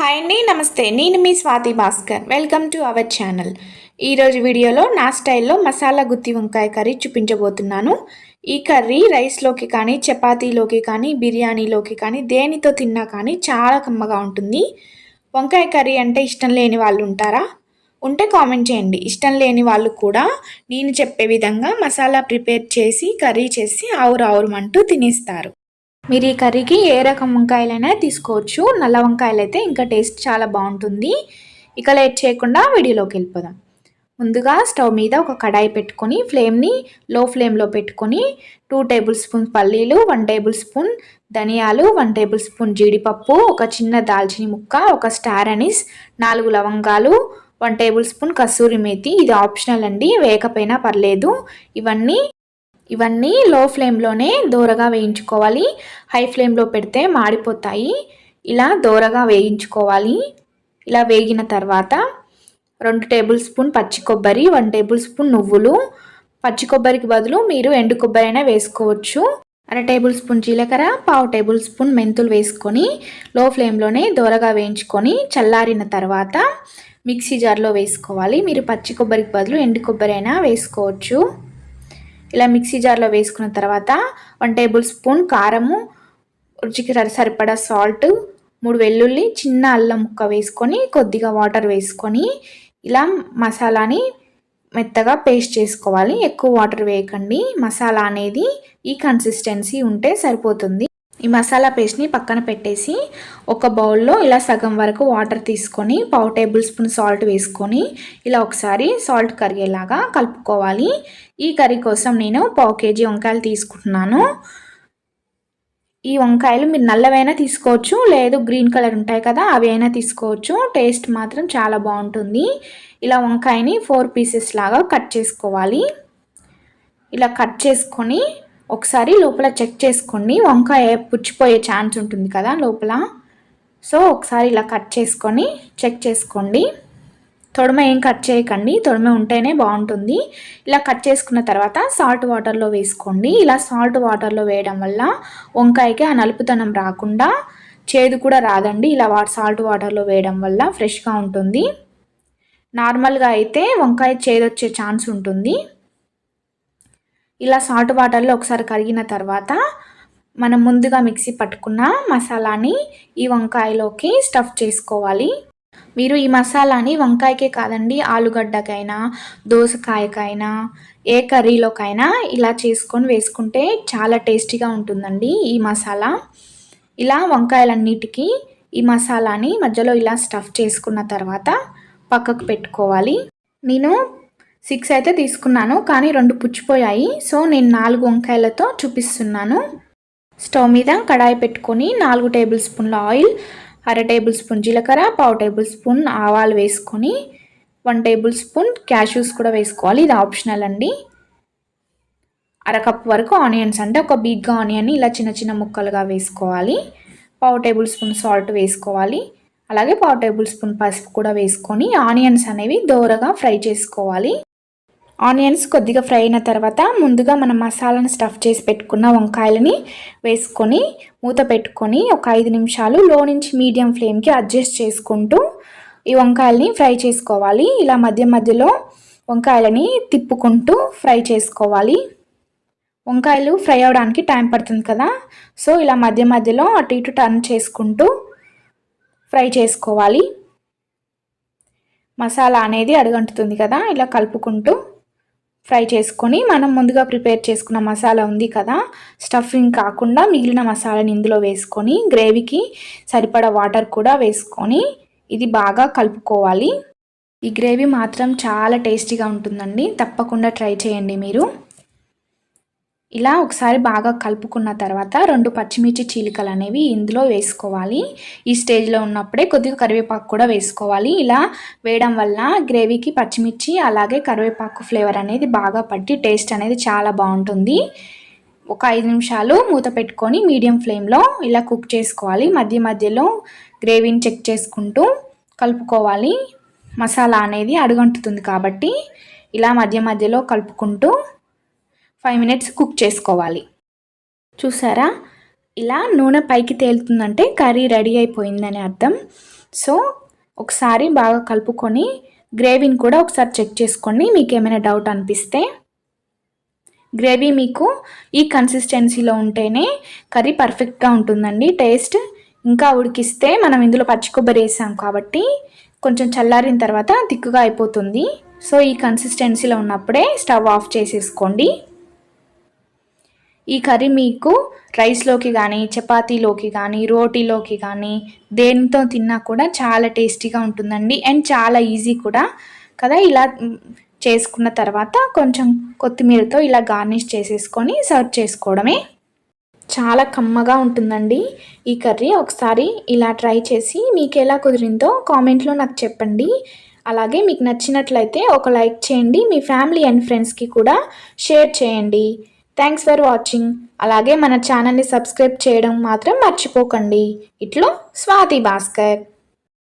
Hi అండి నమస్తే. నేను మీ Swathi Bhaskar. Welcome to our channel ఈరోజు వీడియోలో నా స్టైల్లో మసాలా గుత్తి వంకాయ కర్రీ చూపించబోతున్నాను. ఈ కర్రీ రైస్లోకి కానీ చపాతీలోకి కానీ బిర్యానీలోకి కానీ దేనితో తిన్నా కానీ చాలా కమ్మగా ఉంటుంది. వంకాయ కర్రీ అంటే ఇష్టం లేని వాళ్ళు ఉంటారా? ఉంటే కామెంట్ చేయండి. ఇష్టం లేని వాళ్ళు కూడా నేను చెప్పే విధంగా మసాలా ప్రిపేర్ చేసి కర్రీ చేసి ఆవురు ఆవురమంటూ తినేస్తారు. మీరు ఈ కర్రీకి ఏ రకం వంకాయలైనా తీసుకోవచ్చు. నల్ల వంకాయలు అయితే ఇంకా టేస్ట్ చాలా బాగుంటుంది. ఇక లేట్ చేయకుండా వీడియోలోకి వెళ్ళిపోదాం. ముందుగా స్టవ్ మీద ఒక కడాయి పెట్టుకొని ఫ్లేమ్ని లో ఫ్లేమ్లో పెట్టుకొని టూ టేబుల్ స్పూన్ పల్లీలు వన్ టేబుల్ స్పూన్ ధనియాలు వన్ టేబుల్ స్పూన్ జీడిపప్పు ఒక చిన్న దాల్చిన ముక్క ఒక స్టార్ అనీస్ నాలుగు లవంగాలు వన్ టేబుల్ స్పూన్ కస్తూరి మేతి. ఇది ఆప్షనల్ అండి. వేయకపోయినా పర్లేదు. ఇవన్నీ ఇవన్నీ లో ఫ్లేమ్లోనే దోరగా వేయించుకోవాలి. హై ఫ్లేమ్లో పెడితే మాడిపోతాయి. ఇలా దోరగా వేయించుకోవాలి. ఇలా వేగిన తర్వాత రెండు టేబుల్ స్పూన్ పచ్చి కొబ్బరి వన్ టేబుల్ స్పూన్ నువ్వులు. పచ్చి కొబ్బరికి బదులు మీరు ఎండు కొబ్బరి అయినా వేసుకోవచ్చు. అర టేబుల్ స్పూన్ జీలకర్ర పావు టేబుల్ స్పూన్ మెంతులు వేసుకొని లో ఫ్లేమ్లోనే దోరగా వేయించుకొని చల్లారిన తర్వాత మిక్సీ జార్లో వేసుకోవాలి. మీరు పచ్చి కొబ్బరికి బదులు ఎండు కొబ్బరి అయినా వేసుకోవచ్చు. ఇలా మిక్సీ జార్లో వేసుకున్న తర్వాత వన్ టేబుల్ స్పూన్ కారము రుచికి సరిపడా సాల్ట్ మూడు వెల్లుల్లి చిన్న అల్లం ముక్క వేసుకొని కొద్దిగా వాటర్ వేసుకొని ఇలా మసాలాని మెత్తగా పేస్ట్ చేసుకోవాలి. ఎక్కువ వాటర్ వేయకండి. మసాలా అనేది ఈ కన్సిస్టెన్సీ ఉంటే సరిపోతుంది. ఈ మసాలా పేస్ట్ని పక్కన పెట్టేసి ఒక బౌల్లో ఇలా సగం వరకు వాటర్ తీసుకొని పావు టేబుల్ స్పూన్ సాల్ట్ వేసుకొని ఇలా ఒకసారి సాల్ట్ కరిగేలాగా కలుపుకోవాలి. ఈ కర్రీ కోసం నేను పావు కేజీ వంకాయలు తీసుకుంటున్నాను. ఈ వంకాయలు మీరు నల్లవైనా తీసుకోవచ్చు లేదు గ్రీన్ కలర్ ఉంటాయి కదా అవి అయినా తీసుకోవచ్చు. టేస్ట్ మాత్రం చాలా బాగుంటుంది. ఇలా వంకాయని ఫోర్ పీసెస్ లాగా కట్ చేసుకోవాలి. ఇలా కట్ చేసుకొని ఒకసారి లోపల చెక్ చేసుకోండి వంకాయ పుచ్చిపోయే ఛాన్స్ ఉంటుంది కదా లోపల. సో ఒకసారి ఇలా కట్ చేసుకొని చెక్ చేసుకోండి. తొడమ ఏం కట్ చేయకండి. తొడమ ఉంటేనే బాగుంటుంది. ఇలా కట్ చేసుకున్న తర్వాత సాల్ట్ వాటర్లో వేసుకోండి. ఇలా సాల్ట్ వాటర్లో వేయడం వల్ల వంకాయకి ఆ నలుపుతనం రాకుండా చేదు కూడా రాదండి. ఇలా సాల్ట్ వాటర్లో వేయడం వల్ల ఫ్రెష్గా ఉంటుంది. నార్మల్గా అయితే వంకాయ చేదు వచ్చే ఛాన్స్ ఉంటుంది. ఇలా సాల్ట్ వాటర్లో ఒకసారి కరిగిన తర్వాత మనం ముందుగా మిక్సీ పట్టుకున్న మసాలాని ఈ వంకాయలోకి స్టఫ్ చేసుకోవాలి. మీరు ఈ మసాలాని వంకాయకే కాదండి ఆలుగడ్డకైనా దోసకాయకైనా ఏ కర్రీలోకైనా ఇలా చేసుకొని వేసుకుంటే చాలా టేస్టీగా ఉంటుందండి ఈ మసాలా. ఇలా వంకాయలన్నిటికీ ఈ మసాలాని మధ్యలో ఇలా స్టఫ్ చేసుకున్న తర్వాత పక్కకు పెట్టుకోవాలి. నేను సిక్స్ అయితే తీసుకున్నాను కానీ రెండు పుచ్చిపోయాయి. సో నేను నాలుగు వంకాయలతో చూపిస్తున్నాను. స్టవ్ మీద కడాయి పెట్టుకొని నాలుగు టేబుల్ స్పూన్ల ఆయిల్ అర టేబుల్ స్పూన్ జీలకర్ర పావు టేబుల్ స్పూన్ ఆవాలు వేసుకొని వన్ టేబుల్ స్పూన్ క్యాష్యూస్ కూడా వేసుకోవాలి. ఇది ఆప్షనల్ అండి. అరకప్ వరకు ఆనియన్స్ అంటే ఒక బిగ్ ఆనియన్ ఇలా చిన్న చిన్న ముక్కలుగా వేసుకోవాలి. పావు టేబుల్ స్పూన్ సాల్ట్ వేసుకోవాలి. అలాగే పావు టేబుల్ స్పూన్ పసుపు కూడా వేసుకొని ఆనియన్స్ అనేవి దోరగా ఫ్రై చేసుకోవాలి. ఆనియన్స్ కొద్దిగా ఫ్రై అయిన తర్వాత ముందుగా మనం మసాలాను స్టఫ్ చేసి పెట్టుకున్న వంకాయలని వేసుకొని మూత పెట్టుకొని ఒక ఐదు నిమిషాలు లో నుంచి మీడియం ఫ్లేమ్కి అడ్జస్ట్ చేసుకుంటూ ఈ వంకాయలని ఫ్రై చేసుకోవాలి. ఇలా మధ్య మధ్యలో వంకాయలని తిప్పుకుంటూ ఫ్రై చేసుకోవాలి. వంకాయలు ఫ్రై అవడానికి టైం పడుతుంది కదా. సో ఇలా మధ్య మధ్యలో అటు ఇటు టర్న్ చేసుకుంటూ ఫ్రై చేసుకోవాలి. మసాలా అనేది అడుగంటుతుంది కదా. ఇలా కలుపుకుంటూ ఫ్రై చేసుకొని మనం ముందుగా ప్రిపేర్ చేసుకున్న మసాలా ఉంది కదా స్టఫింగ్ కాకుండా మిగిలిన మసాలాని ఇందులో వేసుకొని గ్రేవీకి సరిపడా వాటర్ కూడా వేసుకొని ఇది బాగా కలుపుకోవాలి. ఈ గ్రేవీ మాత్రం చాలా టేస్టీగా ఉంటుందండి. తప్పకుండా ట్రై చేయండి మీరు. ఇలా ఒకసారి బాగా కలుపుకున్న తర్వాత రెండు పచ్చిమిర్చి చీలికలు అనేవి ఇందులో వేసుకోవాలి. ఈ స్టేజ్లో ఉన్నప్పుడే కొద్దిగా కరివేపాకు కూడా వేసుకోవాలి. ఇలా వేయడం వల్ల గ్రేవీకి పచ్చిమిర్చి అలాగే కరివేపాకు ఫ్లేవర్ అనేది బాగా పట్టి టేస్ట్ అనేది చాలా బాగుంటుంది. ఒక ఐదు నిమిషాలు మూత పెట్టుకొని మీడియం ఫ్లేమ్లో ఇలా కుక్ చేసుకోవాలి. మధ్య మధ్యలో గ్రేవీని చెక్ చేసుకుంటూ కలుపుకోవాలి. మసాలా అనేది అడుగంటుతుంది కాబట్టి ఇలా మధ్య మధ్యలో కలుపుకుంటూ ఫైవ్ మినిట్స్ కుక్ చేసుకోవాలి. చూసారా? ఇలా నూనె పైకి తేలుతుందంటే కర్రీ రెడీ అయిపోయిందని అర్థం. సో ఒకసారి బాగా కలుపుకొని గ్రేవీని కూడా ఒకసారి చెక్ చేసుకోండి మీకు ఏమైనా డౌట్ అనిపిస్తే. గ్రేవీ మీకు ఈ కన్సిస్టెన్సీలో ఉంటేనే కర్రీ పర్ఫెక్ట్గా ఉంటుందండి. టేస్ట్ ఇంకా ఉడికిస్తే మనం ఇందులో పచ్చి కొబ్బరి వేసాం కాబట్టి కొంచెం చల్లారిన తర్వాత దిక్కుగా అయిపోతుంది. సో ఈ కన్సిస్టెన్సీలో ఉన్నప్పుడే స్టవ్ ఆఫ్ చేసేసుకోండి. ఈ కర్రీ మీకు రైస్లోకి కానీ చపాతీలోకి కానీ రోటీలోకి కానీ దేనితో తిన్నా కూడా చాలా టేస్టీగా ఉంటుందండి. అండ్ చాలా ఈజీ కూడా కదా. ఇలా చేసుకున్న తర్వాత కొంచెం కొత్తిమీరతో ఇలా గార్నిష్ చేసేసుకొని సర్వ్ చేసుకోవడమే చాలా కమ్మగా ఉంటుందండి ఈ కర్రీ. ఒకసారి ఇలా ట్రై చేసి మీకు ఎలా కుదిరిందో కామెంట్లో నాకు చెప్పండి. అలాగే మీకు నచ్చినట్లయితే ఒక లైక్ చేయండి. మీ ఫ్యామిలీ అండ్ ఫ్రెండ్స్కి కూడా షేర్ చేయండి. థ్యాంక్స్ ఫర్ వాచింగ్ అలాగే మన ఛానల్ని సబ్స్క్రైబ్ చేయడం మాత్రం మర్చిపోకండి. ఇట్లో స్వాతి భాస్కర్.